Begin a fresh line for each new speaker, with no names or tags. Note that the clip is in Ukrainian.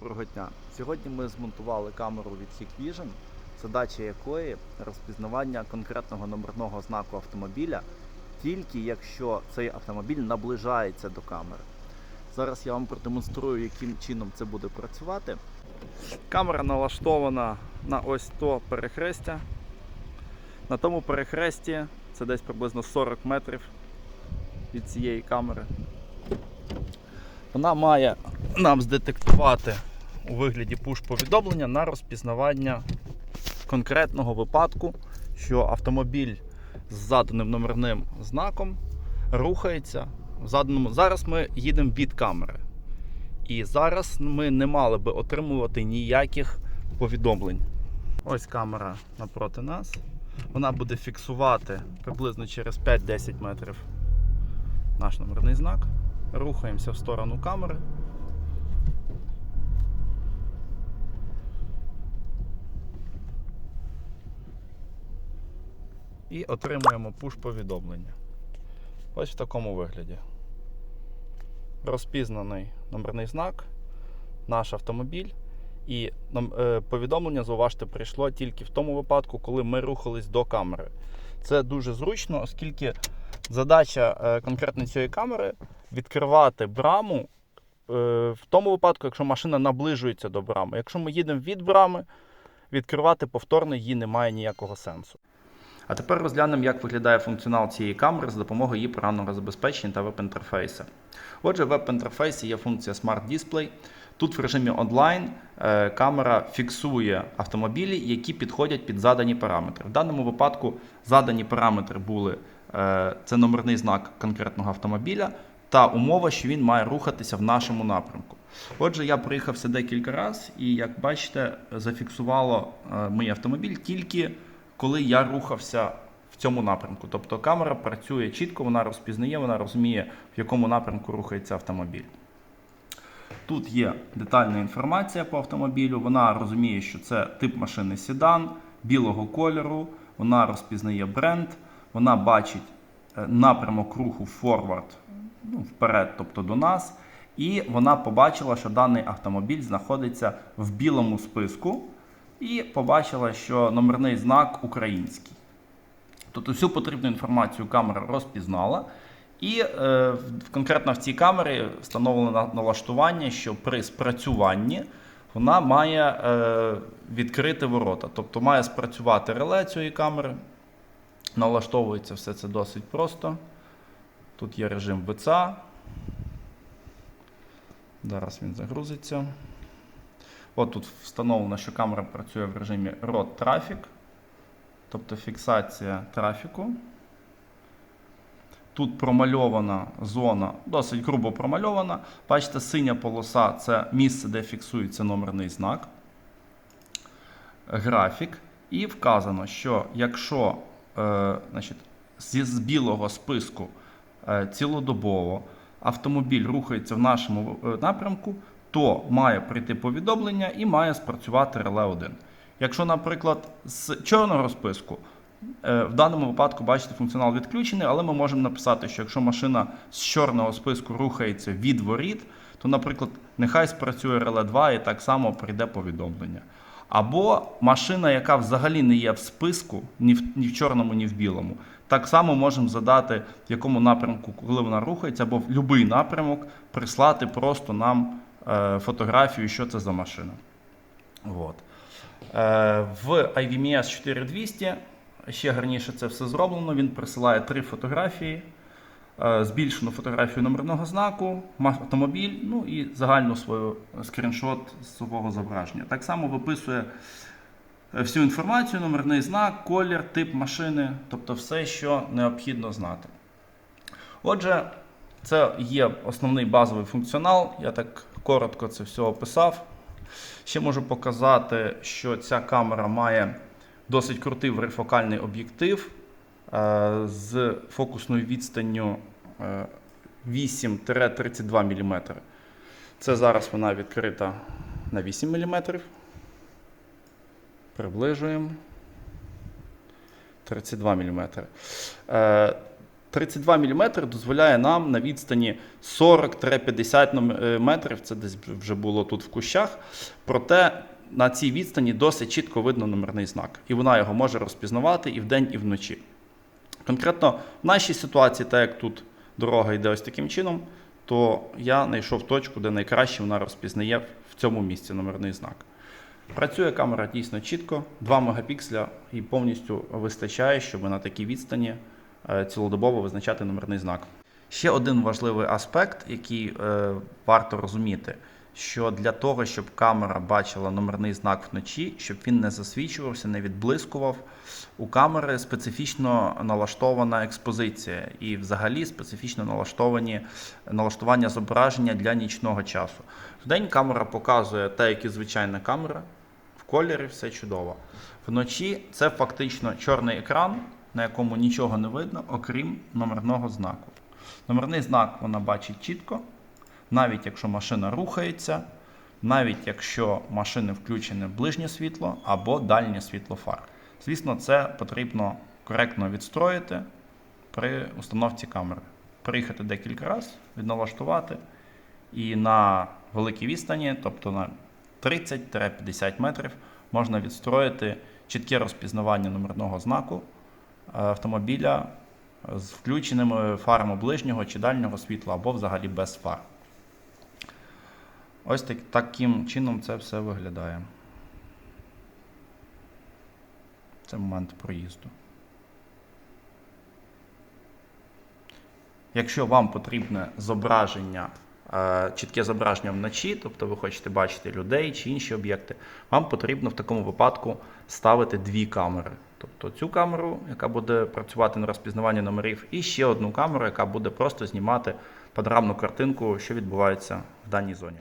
Доброго дня. Сьогодні ми змонтували камеру від Hikvision, задача якої розпізнавання конкретного номерного знаку автомобіля, тільки якщо цей автомобіль наближається до камери. Зараз я вам продемонструю, яким чином це буде працювати. Камера налаштована на ось то перехрестя. На тому перехресті це десь приблизно 40 метрів від цієї камери. Вона має нам здетектувати у вигляді пуш-повідомлення на розпізнавання конкретного випадку, що автомобіль з заданим номерним знаком рухається в заданому. Зараз ми їдемо від камери. І зараз ми не мали би отримувати ніяких повідомлень. Ось камера напроти нас. Вона буде фіксувати приблизно через 5-10 метрів наш номерний знак. Рухаємося в сторону камери. І отримуємо пуш-повідомлення. Ось в такому вигляді. Розпізнаний номерний знак, наш автомобіль. І е, повідомлення, зауважте, прийшло тільки в тому випадку, коли ми рухались до камери. Це дуже зручно, оскільки задача е, конкретно цієї камери відкривати браму е, в тому випадку, якщо машина наближується до брами. Якщо ми їдемо від брами, відкривати повторно її немає ніякого сенсу. А тепер розглянемо, як виглядає функціонал цієї камери за допомогою її програмного забезпечення та веб-інтерфейсу. Отже, в веб-інтерфейсі є функція Smart Display. Тут в режимі онлайн е, камера фіксує автомобілі, які підходять під задані параметри. В даному випадку задані параметри були е, це номерний знак конкретного автомобіля та умова, що він має рухатися в нашому напрямку. Отже, я проїхався декілька разів і, як бачите, зафіксувало е, мій автомобіль тільки коли я рухався в цьому напрямку. Тобто камера працює чітко, вона розпізнає, вона розуміє, в якому напрямку рухається автомобіль. Тут є детальна інформація по автомобілю. Вона розуміє, що це тип машини седан білого кольору. Вона розпізнає бренд, вона бачить е, напрямок руху форвард ну, вперед, тобто до нас. І вона побачила, що даний автомобіль знаходиться в білому списку, і побачила, що номерний знак український. Тобто всю потрібну інформацію камера розпізнала. І е, конкретно в цій камері встановлено налаштування, що при спрацюванні вона має е, відкрити ворота. Тобто має спрацювати реле цієї камери. Налаштовується все це досить просто. Тут є режим ВЦА. Зараз він загрузиться. От тут встановлено, що камера працює в режимі Road Traffic, тобто фіксація трафіку. Тут промальована зона, досить грубо промальована. Бачите, синя полоса це місце, де фіксується номерний знак. Графік. І вказано, що якщо е, значить, з білого списку е, цілодобово автомобіль рухається в нашому е, напрямку, то має прийти повідомлення і має спрацювати реле 1. Якщо, наприклад, з чорного списку, е, в даному випадку, бачите, функціонал відключений, але ми можемо написати, що якщо машина з чорного списку рухається від воріт, то, наприклад, нехай спрацює реле 2 і так само прийде повідомлення. Або машина, яка взагалі не є в списку, ні в, ні в чорному, ні в білому. Так само можемо задати, в якому напрямку, коли вона рухається, або в будь-який напрямок прислати просто нам фотографію, що це за машина. От. Е, в IVMS 4200 ще гарніше це все зроблено. Він присилає три фотографії, е, збільшену фотографію номерного знаку, автомобіль, ну і загальну свою скріншот з свого зображення. Так само виписує е, всю інформацію, номерний знак, колір, тип машини, тобто все, що необхідно знати. Отже, це є основний базовий функціонал. Я так коротко це все описав. Ще можу показати, що ця камера має досить крутий варифокальний об'єктив е, з фокусною відстанню е, 8-32 мм. Це зараз вона відкрита на 8 мм. Приближуємо. 32 мм. Е, 32 мм дозволяє нам на відстані 40-50 е, метрів, це десь вже було тут в кущах. Проте на цій відстані досить чітко видно номерний знак, і вона його може розпізнавати і вдень, і вночі. Конкретно в нашій ситуації, так як тут дорога йде ось таким чином, то я знайшов точку, де найкраще вона розпізнає в цьому місці номерний знак. Працює камера дійсно чітко, 2 мегапікселя і повністю вистачає, щоб на такій відстані цілодобово визначати номерний знак. Ще один важливий аспект, який е, варто розуміти, що для того, щоб камера бачила номерний знак вночі, щоб він не засвічувався, не відблискував, у камери специфічно налаштована експозиція і взагалі специфічно налаштовані налаштування зображення для нічного часу. Вдень камера показує те, як і звичайна камера, в кольорі все чудово. Вночі це фактично чорний екран, на якому нічого не видно, окрім номерного знаку. Номерний знак вона бачить чітко, навіть якщо машина рухається, навіть якщо машини включене ближнє світло або дальнє світло фар. Звісно, це потрібно коректно відстроїти при установці камери. Приїхати декілька разів, відналаштувати і на великій відстані, тобто на 30-50 метрів, можна відстроїти чітке розпізнавання номерного знаку автомобіля з включеними фарами ближнього чи дальнього світла або взагалі без фар. Ось так, таким чином це все виглядає. Це момент проїзду. Якщо вам потрібне зображення, е, чітке зображення вночі, тобто ви хочете бачити людей чи інші об'єкти, вам потрібно в такому випадку ставити дві камери. Тобто цю камеру, яка буде працювати на розпізнаванні номерів, і ще одну камеру, яка буде просто знімати панорамну картинку, що відбувається в даній зоні.